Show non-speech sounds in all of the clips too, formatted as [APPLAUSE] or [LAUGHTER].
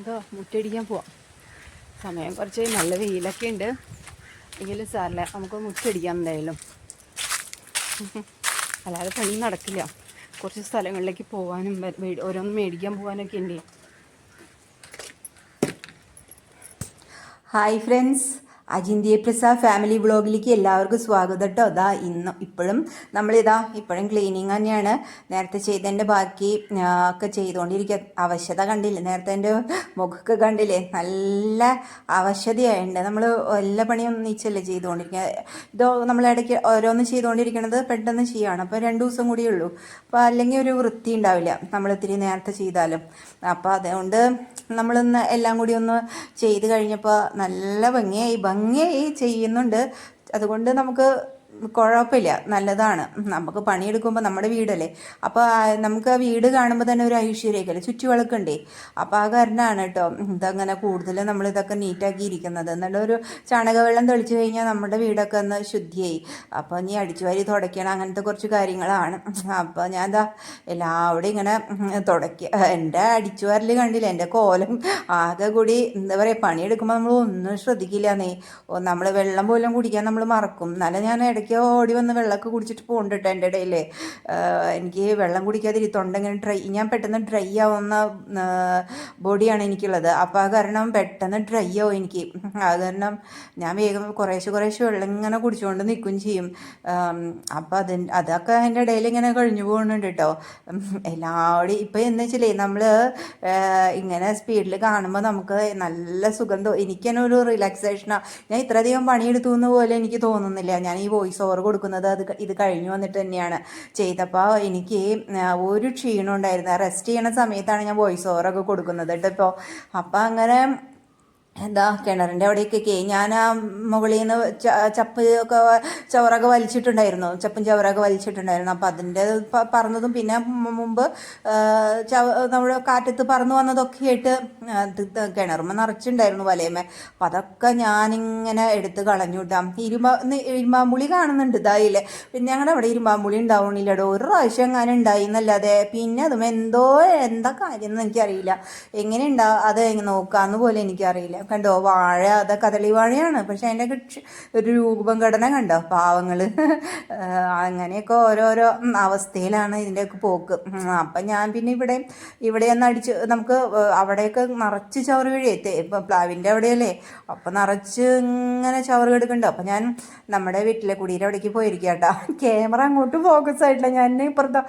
എന്തോ മുറ്റടിക്കാൻ പോവാം. സമയം കുറച്ച് നല്ല വെയിലൊക്കെ ഉണ്ട്. എങ്കിലും സാറില്ല നമുക്ക് മുറ്റടിക്കാം എന്തായാലും. അല്ലാതെ പണി നടക്കില്ല. കുറച്ച് സ്ഥലങ്ങളിലേക്ക് പോകാനും ഓരോന്ന് മേടിക്കാൻ പോകാനൊക്കെ ഉണ്ട്. Hi friends Ajinthya Prasad family വ്ളോഗിലേക്ക് എല്ലാവർക്കും സ്വാഗതം കേട്ടോ അതാ ഇന്ന് ഇപ്പോഴും നമ്മളിതാ ഇപ്പോഴും ക്ലീനിങ് തന്നെയാണ്. നേരത്തെ ചെയ്തതിന്റെ ബാക്കി ഒക്കെ ചെയ്തുകൊണ്ടിരിക്കുക അവശത കണ്ടില്ലേ? നേരത്തെ എന്റെ മുഖമൊക്കെ കണ്ടില്ലേ? നല്ല അവശതയായിട്ടുണ്ട് നമ്മൾ എല്ലാ പണിയും ഒന്നിച്ചല്ലേ ചെയ്തുകൊണ്ടിരിക്കുക ഇതോ നമ്മൾ ഇടയ്ക്ക് ഓരോന്ന് ചെയ്തുകൊണ്ടിരിക്കണത് പെട്ടെന്ന് ചെയ്യുകയാണ് അപ്പോൾ രണ്ട് ദിവസം കൂടിയേ ഉള്ളൂ. അപ്പോൾ അല്ലെങ്കിൽ ഒരു വൃത്തി ഉണ്ടാവില്ല നമ്മൾ ഇത്തിരി നേരത്തെ ചെയ്താലും. അപ്പോൾ അതുകൊണ്ട് നമ്മളിന്ന് എല്ലാം കൂടി ഒന്ന് ചെയ്ത് കഴിഞ്ഞപ്പോൾ നല്ല ഭംഗിയായി. ഭംഗിയായി ചെയ്യുന്നുണ്ട്. അതുകൊണ്ട് നമുക്ക് കുഴപ്പമില്ല. നല്ലതാണ്. നമുക്ക് പണിയെടുക്കുമ്പോൾ നമ്മുടെ വീടല്ലേ. അപ്പോൾ നമുക്ക് ആ വീട് കാണുമ്പോൾ തന്നെ ഒരു ഐശ്വര്യമൊക്കെയല്ലേ ചുറ്റുവിളക്കുണ്ടേ. അപ്പോൾ ആ കാരണമാണ് കേട്ടോ ഇതങ്ങനെ കൂടുതൽ നമ്മൾ ഇതൊക്കെ നീറ്റാക്കി ഇരിക്കുന്നത് നല്ലൊരു ചാണകവെള്ളം തെളിച്ച് കഴിഞ്ഞാൽ നമ്മുടെ വീടൊക്കെ ഒന്ന് ശുദ്ധിയായി. അപ്പോൾ നീ അടിച്ചുവാരി തുടയ്ക്കണം. അങ്ങനത്തെ കുറച്ച് കാര്യങ്ങളാണ്. അപ്പോൾ ഞാൻ എന്താ എല്ലാവരും ഇങ്ങനെ തുടയ്ക്കുക എന്റെ അടിച്ചുവാരൽ കണ്ടില്ല? എന്റെ കോലം. ആകെ കൂടി എന്താ പറയുക പണിയെടുക്കുമ്പോൾ നമ്മൾ ഒന്നും ശ്രദ്ധിക്കില്ല നീ നമ്മൾ വെള്ളം പോലും കുടിക്കാൻ നമ്മൾ മറക്കും. എന്നാലും ഞാൻ ഇടയ്ക്ക് ഓടി വന്ന് വെള്ളമൊക്കെ കുടിച്ചിട്ട് പോകുന്നുണ്ട് കേട്ടോ എന്റെ ഇടയിൽ എനിക്ക് വെള്ളം കുടിക്കാതിരി തൊണ്ട ഇങ്ങനെ ഡ്രൈ ഞാൻ പെട്ടെന്ന് ഡ്രൈ ആവുന്ന ബോഡിയാണ് എനിക്കുള്ളത്. അപ്പോൾ ആ കാരണം പെട്ടെന്ന് ഡ്രൈ ആവും എനിക്ക്. അത് കാരണം ഞാൻ വേഗം കുറേശ്ശെ കുറേശ്ശെ വെള്ളം ഇങ്ങനെ കുടിച്ചുകൊണ്ട് നിൽക്കുകയും ചെയ്യും. അപ്പോൾ അത് അതൊക്കെ എന്റെ ഇടയിൽ ഇങ്ങനെ കഴിഞ്ഞു പോകുന്നുണ്ട് കേട്ടോ. എല്ലാവരും ഇപ്പം എന്ന് വെച്ചില്ലേ നമ്മൾ ഇങ്ങനെ സ്പീഡിൽ കാണുമ്പോൾ നമുക്ക് നല്ല സുഖം എനിക്ക് തന്നെ ഒരു റിലാക്സേഷനാണ് ഞാൻ ഇത്രയധികം പണിയെടുത്തു എന്ന് പോലെ എനിക്ക് തോന്നുന്നില്ല. ഞാൻ ഈ വോയിസ് ഓവർ കൊടുക്കുന്നത് അത് ഇത് കഴിഞ്ഞു വന്നിട്ട് തന്നെയാണ് ചെയ്തപ്പോൾ എനിക്ക് ഒരു ക്ഷീണം ഉണ്ടായിരുന്നു റെസ്റ്റ് ചെയ്യണ സമയത്താണ് ഞാൻ വോയിസ് ഓവറൊക്കെ കൊടുക്കുന്നത് കേട്ടോ. ഇപ്പോൾ അപ്പം അങ്ങനെ എന്താ കിണറിന്റെ അവിടേക്കൊക്കെ ഞാൻ ആ മുകളിൽ നിന്ന് ചപ്പ് ഒക്കെ ചവറൊക്കെ വലിച്ചിട്ടുണ്ടായിരുന്നു. ചപ്പും ചവറൊക്കെ വലിച്ചിട്ടുണ്ടായിരുന്നു. അപ്പം അതിന്റെ പറന്നതും പിന്നെ മുമ്പ് ചവ നമ്മുടെ കാറ്റത്ത് പറന്നു വന്നതൊക്കെ ആയിട്ട് കിണറുമ്പോൾ നിറച്ചിട്ടുണ്ടായിരുന്നു വലയമേ അപ്പം അതൊക്കെ ഞാനിങ്ങനെ എടുത്ത് കളഞ്ഞു വിട്ടാം ഇരുമ്പ ഇരുമ്പാമ്പുളി കാണുന്നുണ്ട് ഇതായില്ലേ പിന്നെ ഞങ്ങളുടെ അവിടെ ഇരുമ്പാമ്പുളി ഉണ്ടാവണില്ലടോ. ഒരു പ്രാവശ്യം എങ്ങനെ ഉണ്ടായി എന്നല്ലാതെ പിന്നെ അതും എന്തോ എന്താ കാര്യം എന്ന് എനിക്കറിയില്ല. എങ്ങനെ ഉണ്ടാവും അത് നോക്കാമെന്ന് പോലും എനിക്കറിയില്ല. കണ്ടോ? വാഴ അത് കദളി വാഴയാണ്. പക്ഷെ അതിന്റെ ഒരു രൂപം ഘടന കണ്ടോ പാവങ്ങൾ അങ്ങനെയൊക്കെ ഓരോരോ അവസ്ഥയിലാണ് ഇതിന്റെയൊക്കെ പോക്ക്. അപ്പം ഞാൻ പിന്നെ ഇവിടെ ഇവിടെ ഒന്ന് അടിച്ച് നമുക്ക് അവിടെയൊക്കെ നിറച്ച് ചവറ് വീഴേ ഇപ്പം പ്ലാവിന്റെ അവിടെയല്ലേ? അപ്പം നിറച്ച് ഇങ്ങനെ ചവറ് കിടക്കുന്നുണ്ട്. അപ്പം ഞാൻ നമ്മുടെ വീട്ടിലെ കുടിയുടെ അവിടേക്ക് പോയിരിക്കുക കേട്ടോ ക്യാമറ അങ്ങോട്ട് ഫോക്കസ് ആയിട്ടില്ല. ഞാൻ ഇപ്പുറത്ത്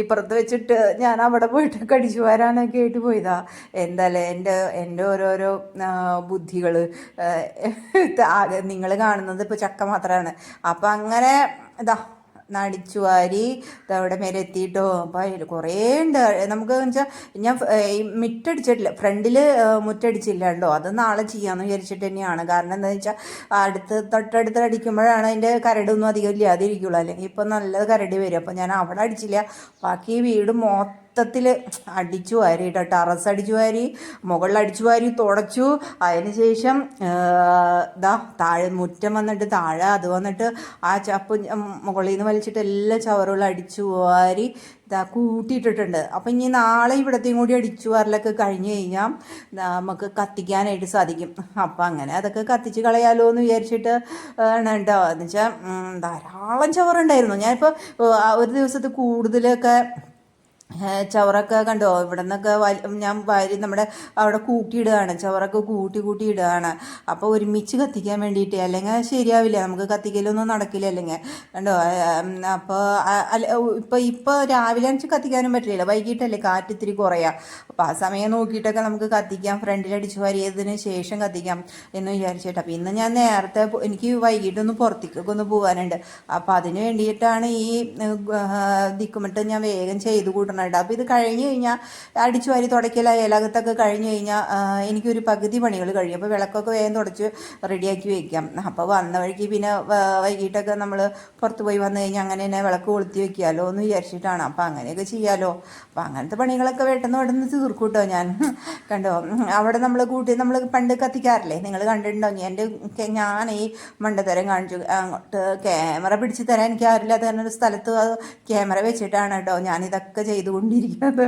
ഇപ്പുറത്ത് വെച്ചിട്ട് ഞാൻ അവിടെ പോയിട്ട് കടിച്ചു വരാനൊക്കെ ആയിട്ട് പോയതാ. എന്തായാലും എന്റെ എന്റെ ഓരോരോ ബുദ്ധികൾ നിങ്ങൾ കാണുന്നത് ഇപ്പോൾ ചക്ക മാത്രമാണ് അപ്പം അങ്ങനെ ഇതാ നടിച്ചു വാരി അവിടെ മേലെ എത്തിയിട്ടോ. അപ്പം കുറേ ഉണ്ട്. നമുക്ക് വെച്ചാൽ ഞാൻ മുറ്റടിച്ചിട്ടില്ല. ഫ്രണ്ടിൽ മുറ്റടിച്ചില്ല കേട്ടോ അത് നാളെ ചെയ്യാമെന്ന് വിചാരിച്ചിട്ട് തന്നെയാണ്. കാരണം എന്താണെന്ന് വെച്ചാൽ അടുത്ത് തൊട്ടടുത്ത് അടിക്കുമ്പോഴാണ് അതിന്റെ കരടൊന്നും അധികം ഇല്ലാതിരിക്കുള്ളൂ. അല്ലെങ്കിൽ ഇപ്പം നല്ലത് കരടി വരും. അപ്പം ഞാൻ അവിടെ അടിച്ചില്ല. ബാക്കി വീട് മൊത്തത്തിൽ അടിച്ചു വാരി കേട്ടോ ടെറസ് അടിച്ചു വാരി മുകളിൽ അടിച്ചു വാരി തുടച്ചു. അതിന് ശേഷം ഇതാ താഴെ മുറ്റം വന്നിട്ട് താഴെ അത് വന്നിട്ട് ആ ചപ്പ് മുകളിൽ നിന്ന് വലിച്ചിട്ട് എല്ലാ ചവറുകളും അടിച്ചു വാരി ഇതാ കൂട്ടിയിട്ടിട്ടുണ്ട്. അപ്പം ഇനി നാളെ ഇവിടത്തെയും കൂടി അടിച്ചു വാരലൊക്കെ കഴിഞ്ഞ് കഴിഞ്ഞാൽ നമുക്ക് കത്തിക്കാനായിട്ട് സാധിക്കും. അപ്പം അങ്ങനെ അതൊക്കെ കത്തിച്ച് കളയാലോ എന്ന് വിചാരിച്ചിട്ട് ആണ് കേട്ടോ എന്ന് വെച്ചാൽ ധാരാളം ചവറുണ്ടായിരുന്നു. ഞാനിപ്പോൾ ഒരു ദിവസത്തെ കൂടുതലൊക്കെ ചവറൊക്കെ കണ്ടോ? ഇവിടെ നിന്നൊക്കെ ഞാൻ വാരി നമ്മുടെ അവിടെ കൂട്ടിയിടുകയാണ്. ചവറൊക്കെ കൂട്ടി കൂട്ടി ഇടുകയാണ്. അപ്പോൾ ഒരുമിച്ച് കത്തിക്കാൻ വേണ്ടിയിട്ട് അല്ലെങ്കിൽ ശരിയാവില്ല. നമുക്ക് കത്തിക്കലൊന്നും നടക്കില്ല അല്ലെങ്കിൽ കണ്ടോ? അപ്പോൾ ഇപ്പോൾ ഇപ്പോൾ രാവിലെ അഞ്ച് കത്തിക്കാനും പറ്റില്ല വൈകിട്ടല്ലേ കാറ്റ് ഇത്തിരി കുറയാം. അപ്പോൾ ആ സമയം നോക്കിയിട്ടൊക്കെ നമുക്ക് കത്തിക്കാം. ഫ്രണ്ടിൽ അടിച്ചു വാരിയതിന് ശേഷം കത്തിക്കാം എന്ന് വിചാരിച്ചിട്ട്. അപ്പോൾ ഇന്ന് ഞാൻ നേരത്തെ എനിക്ക് വൈകിട്ടൊന്ന് പുറത്തേക്കൊക്കെ ഒന്ന് പോകാനുണ്ട് അപ്പോൾ അതിന് വേണ്ടിയിട്ടാണ് ഈ ദിക്കുമിട്ട് ഞാൻ വേഗം ചെയ്ത് കൂട്ടണം കേട്ടോ അപ്പോൾ ഇത് കഴിഞ്ഞു കഴിഞ്ഞാൽ അടിച്ചു വാരി തുടയ്ക്കല ഇലകത്തൊക്കെ കഴിഞ്ഞ് കഴിഞ്ഞാൽ എനിക്കൊരു പകുതി പണികൾ കഴിയും. അപ്പോൾ വിളക്കൊക്കെ വേഗം തുടച്ച് റെഡിയാക്കി വയ്ക്കാം അപ്പോൾ വന്ന വഴിക്ക് പിന്നെ വൈകിട്ടൊക്കെ നമ്മൾ പുറത്ത് പോയി വന്നു കഴിഞ്ഞാൽ അങ്ങനെ തന്നെ വിളക്ക് കൊളുത്തി വെക്കാമല്ലോ എന്ന് വിചാരിച്ചിട്ടാണ്. അപ്പോൾ അങ്ങനെയൊക്കെ ചെയ്യാമല്ലോ അപ്പോൾ അങ്ങനത്തെ പണികളൊക്കെ വെട്ടെന്ന് പെട്ടെന്ന് നിന്ന് തീർക്കൂട്ടോ ഞാൻ. കണ്ടോ? അവിടെ നമ്മൾ കൂട്ടി നമ്മൾ പണ്ട് കത്തിക്കാറില്ലേ? നിങ്ങൾ കണ്ടിട്ടുണ്ടോ? എന്റെ ഞാൻ ഈ മണ്ടത്തരം കാണിച്ചു. അങ്ങോട്ട് ക്യാമറ പിടിച്ച് തരാൻ എനിക്ക് ആരില്ലാത്ത ഒരു സ്ഥലത്ത് ക്യാമറ വെച്ചിട്ടാണ് കേട്ടോ ഞാനിതൊക്കെ ചെയ്തുകൊണ്ടിരിക്കുന്നത്.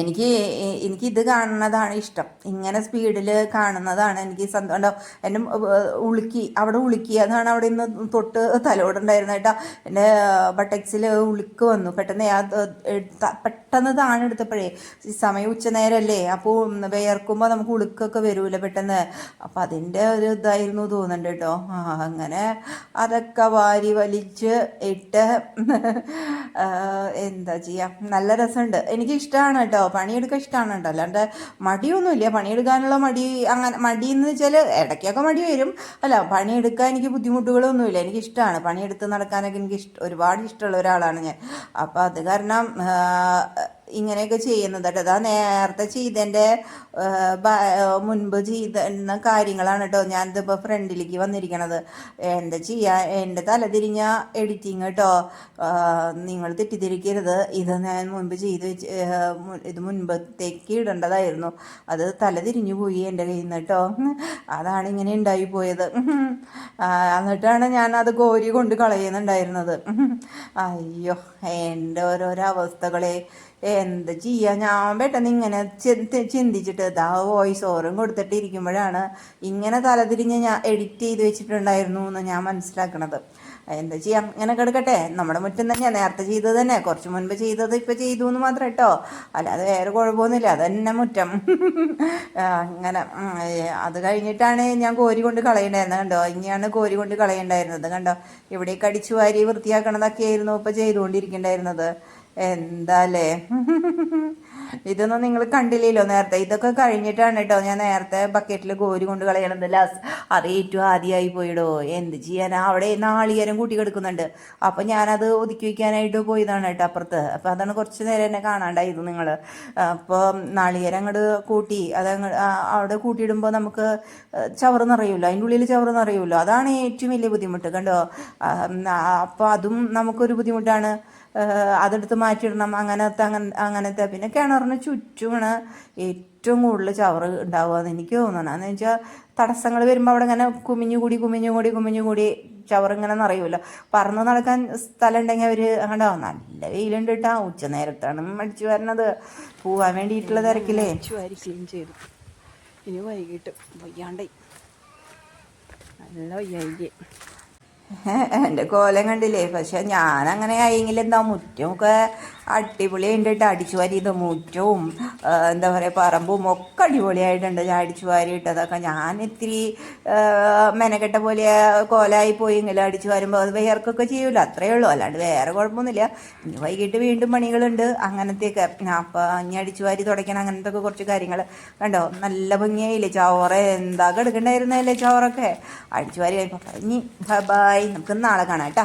എനിക്ക് എനിക്ക് ഇത് കാണുന്നതാണ് ഇഷ്ടം. ഇങ്ങനെ സ്പീഡിൽ കാണുന്നതാണ് എനിക്ക് സന്തോഷം എന്നെ ഉളുക്കി അവിടെ ഉളുക്കി അതാണ് അവിടെ നിന്ന് തൊട്ട് തലോടുണ്ടായിരുന്ന കേട്ടോ. എന്റെ ബട്ടക്സിൽ ഉളുക്ക് വന്നു. പെട്ടെന്ന് പെട്ടെന്ന് താഴെ എടുത്തപ്പോഴേ സമയം ഉച്ച നേരമല്ലേ അപ്പോൾ വിയർക്കുമ്പോൾ നമുക്ക് ഉളുക്കൊക്കെ വരൂല പെട്ടെന്ന്. അപ്പം അതിന്റെ ഒരു ഇതായിരുന്നു തോന്നുന്നുണ്ട് കേട്ടോ. അങ്ങനെ അതൊക്കെ വാരി വലിച്ച് ഇട്ട് എന്താ ചെയ്യുക നല്ല രസമുണ്ട്. എനിക്ക് ഇഷ്ടമാണ് കേട്ടോ പണിയെടുക്കാൻ ഇഷ്ടമാണ് കേട്ടോ അല്ലാണ്ട് മടിയൊന്നുമില്ല. പണിയെടുക്കാനുള്ള മടി അങ്ങനെ മടി എന്ന് വെച്ചാൽ ഇടയ്ക്കൊക്കെ മടി വരും. അല്ല പണിയെടുക്കാൻ എനിക്ക് ബുദ്ധിമുട്ടുകളൊന്നുമില്ല. എനിക്ക് ഇഷ്ടമാണ് പണിയെടുത്ത് നടക്കാനൊക്കെ എനിക്ക് ഇഷ്ടം ഒരുപാട് ഇഷ്ടമുള്ള ഒരാളാണ് ഞാൻ. അപ്പോൾ അത് കാരണം ഇങ്ങനെയൊക്കെ ചെയ്യുന്നത് കേട്ടോ അതാ നേരത്തെ ചെയ്തതിന്റെ മുൻപ് ചെയ്തുന്ന കാര്യങ്ങളാണ് കേട്ടോ ഞാൻ ഇതിപ്പോൾ ഫ്രണ്ടിലേക്ക് വന്നിരിക്കണത്. എന്താ ചെയ്യുക എന്റെ തലതിരിഞ്ഞ എഡിറ്റിങ് കേട്ടോ നിങ്ങൾ തെറ്റിദ്ധരിക്കരുത്. ഇത് ഞാൻ മുൻപ് ചെയ്ത് വെച്ച് ഇത് മുൻപത്തേക്ക് ഇടേണ്ടതായിരുന്നു. അത് തലതിരിഞ്ഞു പോയി എന്റെ കയ്യിൽ നിന്ന് കേട്ടോ അതാണ് ഇങ്ങനെ ഉണ്ടായി പോയത്. എന്നിട്ടാണ് ഞാൻ അത് കോരി കൊണ്ട് കളയുന്നുണ്ടായിരുന്നത്. അയ്യോ എന്റെ ഓരോരോ അവസ്ഥകളെ എന്ത് ചെയ്യാ? ഞാൻ പെട്ടെന്ന് ഇങ്ങനെ ചിന്തിച്ചിട്ട് ഇതാ വോയിസ് ഓറും കൊടുത്തിട്ട് ഇരിക്കുമ്പോഴാണ് ഇങ്ങനെ തലതിരിഞ്ഞ് ഞാൻ എഡിറ്റ് ചെയ്ത് വെച്ചിട്ടുണ്ടായിരുന്നു എന്ന് ഞാൻ മനസ്സിലാക്കണത്. എന്താ ചെയ്യാം? ഇങ്ങനെ കിടക്കട്ടെ. നമ്മുടെ മുറ്റം തന്നെയാണ് നേരത്തെ ചെയ്തത് തന്നെ. കുറച്ച് മുൻപ് ചെയ്തത് ഇപ്പം ചെയ്തു എന്ന് മാത്രം കേട്ടോ. അല്ലാതെ വേറെ കുഴപ്പമൊന്നുമില്ല. അതന്നെ തന്നെ മുറ്റം. അങ്ങനെ അത് കഴിഞ്ഞിട്ടാണ് ഞാൻ കോരി കൊണ്ട് കളയണ്ടായിരുന്നത് കണ്ടോ? ഇങ്ങനെയാണ് കോരി കൊണ്ട് കളയണ്ടായിരുന്നത് കണ്ടോ? ഇവിടെ അടിച്ചു വാരി വൃത്തിയാക്കണതൊക്കെ ആയിരുന്നു ഇപ്പം ചെയ്തുകൊണ്ടിരിക്കണ്ടായിരുന്നത്. എന്താല്ലേ ഇതൊന്നും നിങ്ങൾ കണ്ടില്ലല്ലോ നേരത്തെ. ഇതൊക്കെ കഴിഞ്ഞിട്ടാണ് കേട്ടോ ഞാൻ നേരത്തെ ബക്കറ്റിൽ കോരി കൊണ്ട് കളയണത്. ലാസ്റ്റ് അത് ഏറ്റവും ആദ്യമായി പോയിടോ. എന്ത് ചെയ്യാനാ? അവിടെ നാളികേരം കൂട്ടി കിടക്കുന്നുണ്ട്. അപ്പം ഞാനത് ഒതുക്കി വയ്ക്കാനായിട്ട് പോയതാണ് കേട്ടോ അപ്പുറത്ത്. അപ്പം അതാണ് കുറച്ച് നേരം എന്നെ കാണാണ്ടായിരുന്നു നിങ്ങൾ അപ്പോൾ നാളികേരം അങ്ങോട്ട് കൂട്ടി അത് അവിടെ കൂട്ടിയിടുമ്പോൾ നമുക്ക് ചവറ് നിറയുമല്ലോ? അതിന്റെ ഉള്ളിൽ ചവറ് നിറയുമല്ലോ? അതാണ് ഏറ്റവും വലിയ ബുദ്ധിമുട്ട് കണ്ടോ? അപ്പോൾ അതും നമുക്കൊരു ബുദ്ധിമുട്ടാണ്. അതെടുത്ത് മാറ്റിയിടണം അങ്ങനത്തെ അങ്ങനെ അങ്ങനത്തെ. പിന്നെ കിണറിന് ചുറ്റുമാണ് ഏറ്റവും കൂടുതൽ ചവറ് ഉണ്ടാവുക എന്ന് എനിക്ക് തോന്നണം എന്ന് വെച്ചാൽ തടസ്സങ്ങൾ വരുമ്പോൾ അവിടെ ഇങ്ങനെ കുമിഞ്ഞു കൂടി കുമിഞ്ഞു കൂടി കുമിഞ്ഞു കൂടി ചവർ ഇങ്ങനെ നിറയുമല്ലോ പറന്ന് നടക്കാൻ സ്ഥലം ഉണ്ടെങ്കിൽ അവർ അങ്ങോട്ടോ നല്ല വെയിലുണ്ട് കേട്ടോ ഉച്ച നേരത്താണ് അടിച്ചു വരണത്. പോവാൻ വേണ്ടിയിട്ടുള്ള തിരക്കില്ലേ ചെയ്തു. ഇനി വൈകിട്ട് വയ്യാണ്ടായി. നല്ല വയ്യായി [LAUGHS] എന്റെ കോലം കണ്ടില്ലേ? പക്ഷെ ഞാൻ അങ്ങനെ ആയെങ്കിൽ എന്താ മുറ്റമൊക്കെ അടിപൊളി കേട്ടോ അടിച്ചു വാരിയത് മുറ്റവും എന്താ പറയുക പറമ്പും ഒക്കെ അടിപൊളിയായിട്ടുണ്ട്. ഞാൻ അടിച്ചു വാരി ഇട്ടതൊക്കെ ഞാൻ ഇത്തിരി മെനക്കെട്ട പോലെ കോലായി പോയെങ്കിലും അടിച്ചു വാരുമ്പോൾ അത് വേർക്കൊക്കെ ചെയ്യൂല? അത്രയേ ഉള്ളൂ. അല്ലാണ്ട് വേറെ കുഴപ്പമൊന്നുമില്ല. ഇനി വൈകിട്ട് വീണ്ടും പണികളുണ്ട്. അങ്ങനത്തെയൊക്കെ. അപ്പോൾ ഇനി അടിച്ചു വാരി തുടയ്ക്കണം അങ്ങനത്തെ ഒക്കെ കുറച്ച് കാര്യങ്ങൾ കണ്ടോ? നല്ല ഭംഗിയായില്ലേ? ചോറ് എന്താ കിടക്കണ്ടായിരുന്നല്ലേ ചോറൊക്കെ? അടിച്ചു വാരി കഴിഞ്ഞപ്പോൾ ഇനി ബൈ. നമുക്ക് നാളെ കാണാം കേട്ടോ.